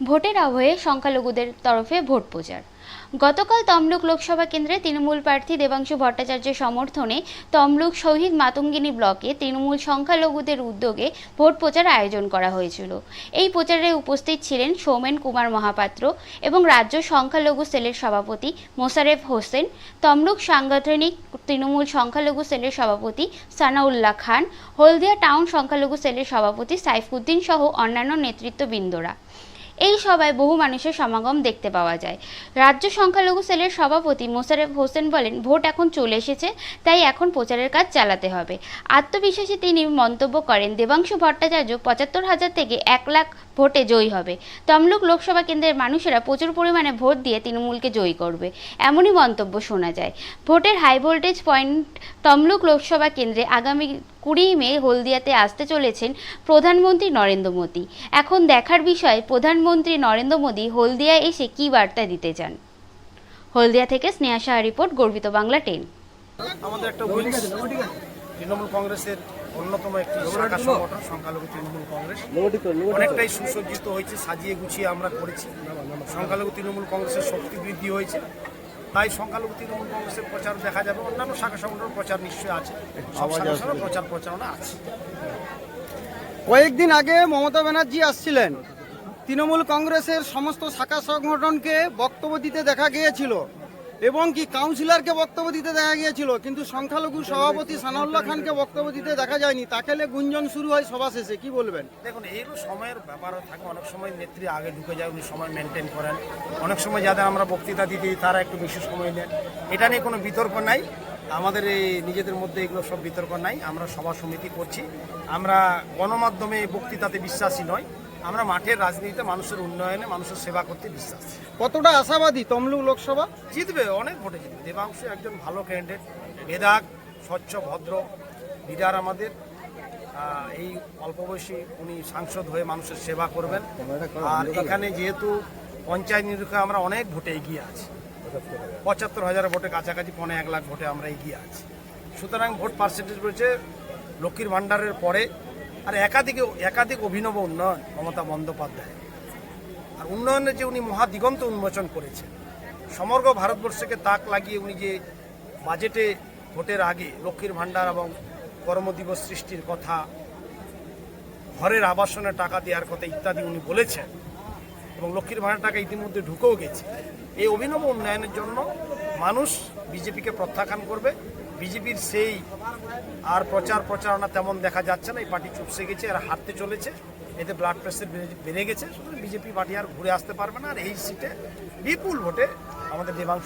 ভোটের আবহে সংখ্যালঘুদের তরফে ভোট প্রচার। গতকাল তমলুক লোকসভা কেন্দ্রে তৃণমূল প্রার্থী দেবাংশু ভট্টাচার্যের সমর্থনে তমলুক শহীদ মাতঙ্গিনী ব্লকে তৃণমূল সংখ্যালঘুদের উদ্যোগে ভোট প্রচার আয়োজন করা হয়েছিল। এই প্রচারে উপস্থিত ছিলেন সৌমেন কুমার মহাপাত্র এবং রাজ্য সংখ্যালঘু সেলের সভাপতি মোশারেফ হোসেন, তমলুক সাংগঠনিক তৃণমূল সংখ্যালঘু সেলের সভাপতি সানাউল্লাহ খান, হলদিয়া টাউন সংখ্যালঘু সেলের সভাপতি সাইফুদ্দিন সহ অন্যান্য নেতৃত্ববৃন্দরা। এই সভায় বহু মানুষের সমাগম দেখতে পাওয়া যায়। রাজ্য সংখ্যালঘু সেলের সভাপতি মোশারেফ হোসেন বলেন, ভোট এখন চলে এসেছে, তাই এখন প্রচারের কাজ চালাতে হবে। আত্মবিশ্বাসী তিনি মন্তব্য করেন, দেবাংশু ভট্টাচার্য পঁচাত্তর হাজার থেকে এক লাখ ভোটে জয়ী হবে। তমলুক লোকসভা কেন্দ্রের মানুষেরা প্রচুর পরিমাণে ভোট দিয়ে তৃণমূলকে জয়ী করবে। এমনই মন্তব্য শোনা যায়। ভোটের high voltage point Tamluk Lok Sabha কেন্দ্রে আগামী কুড়ি মে হলদিয়াতে আসতে চলেছেন প্রধানমন্ত্রী নরেন্দ্র মোদী। এখন দেখার বিষয়, প্রধানমন্ত্রী নরেন্দ্র মোদী হলদিয়া এসে কী বার্তা দিতে চান? হলদিয়া থেকে স্নেহা সাহা রিপোর্ট, গর্বিত বাংলা টেন। আমাদের একটা তৃণমূল কংগ্রেসের অন্যতম একটি শাখা সংগঠন, সংখ্যালঘু তৃণমূল কংগ্রেস। অনেকটাই সুসজ্জিত হয়েছে, সাজিয়ে গুছিয়ে আমরা করেছি। সংখ্যালঘু তৃণমূল কংগ্রেসের শক্তি বৃদ্ধি হয়েছে। তাই সংখ্যালঘু তৃণমূল কংগ্রেসের প্রচার দেখা যাবে। অন্যান্য শাখা সংগঠনের প্রচার নিশ্চয়ই আছে। সব শাখা প্রচার প্রচারণা আছে। কয়েকদিন আগে মমতা ব্যানার্জি আসছিলেন। তৃণমূল কংগ্রেসের সমস্ত শাখা সংগঠনকে বক্তব্য দিতে দেখা গিয়েছিল। এবং কি কাউন্সিলরকে বক্তব্য দিতে দেখা গিয়েছিল, কিন্তু সংখ্যালঘু সভাপতি সানাউল্লাহ খানকে বক্তব্য দিতে দেখা যায়নি, তাকে গুঞ্জন শুরু হয় সভা শেষে, কি বলবেন? দেখুন, এইগুলো সময়ের ব্যাপারও থাকে, অনেক সময় নেত্রী আগে ঢুকে যায়, উনি সময় মেনটেন করেন। অনেক সময় যাদের আমরা বক্তৃতা দিতে তারা একটু বেশি সময় নেন এটা নিয়ে কোনো বিতর্ক নাই, আমাদের এই নিজেদের মধ্যে এগুলো সব বিতর্ক নাই, আমরা সভা সমিতি করছি। আমরা গণমাধ্যমে বক্তৃতাতে বিশ্বাসী নয় আমরা মাঠের রাজনীতিতে মানুষের উন্নয়নে মানুষের সেবা করতে বিশ্বাস। কতটা আশাবাদী তমলুক লোকসভা? জিতবে অনেক ভোটে জিতবে। দেবাংশু একজন ভালো ক্যান্ডিডেট মেধাক স্বচ্ছ ভদ্র লিডার আমাদের। এই অল্প বয়সী উনি সাংসদ হয়ে মানুষের সেবা করবেন। আর এখানে যেহেতু পঞ্চায়েত নিরীক্ষা আমরা অনেক ভোটে এগিয়ে আছি। পঁচাত্তর হাজার ভোটে কাছাকাছি পনে এক লাখ ভোটে আমরা এগিয়ে আছি। সুতরাং ভোট পার্সেন্টেজ রয়েছে লক্ষ্মীর ভাণ্ডারের পরে আর একাধিক একাধিক অভিনব উন্নয়ন মমতা বন্দ্যোপাধ্যায়। আর উন্নয়নের যে উনি মহা দিগন্ত উন্মোচন করেছেন, সমগ্র ভারতবর্ষকে তাক লাগিয়ে উনি যে বাজেটে ভোটের আগে লক্ষ্মীর ভাণ্ডার এবং কর্মদিবস সৃষ্টির কথা, ঘরের আবাসনের টাকা দেওয়ার কথা ইত্যাদি উনি বলেছেন এবং লক্ষ্মীর ভাণ্ডার টাকা ইতিমধ্যে ঢুকেও গেছে। এই অভিনব উন্নয়নের জন্য মানুষ বিজেপিকে প্রত্যাখ্যান করবে বিজেপির সেই আর প্রচার প্রচারণা তেমন দেখা যাচ্ছে না, এই পার্টি চুপসে গেছে আর হারতে চলেছে, এতে ব্লাড প্রেশার বেড়ে- গেছে, সুতরাং বিজেপি পার্টি আর ঘুরে আসতে পারবে না, আর এই সিটে বিপুল ভোটে আমাদের দেবাংশ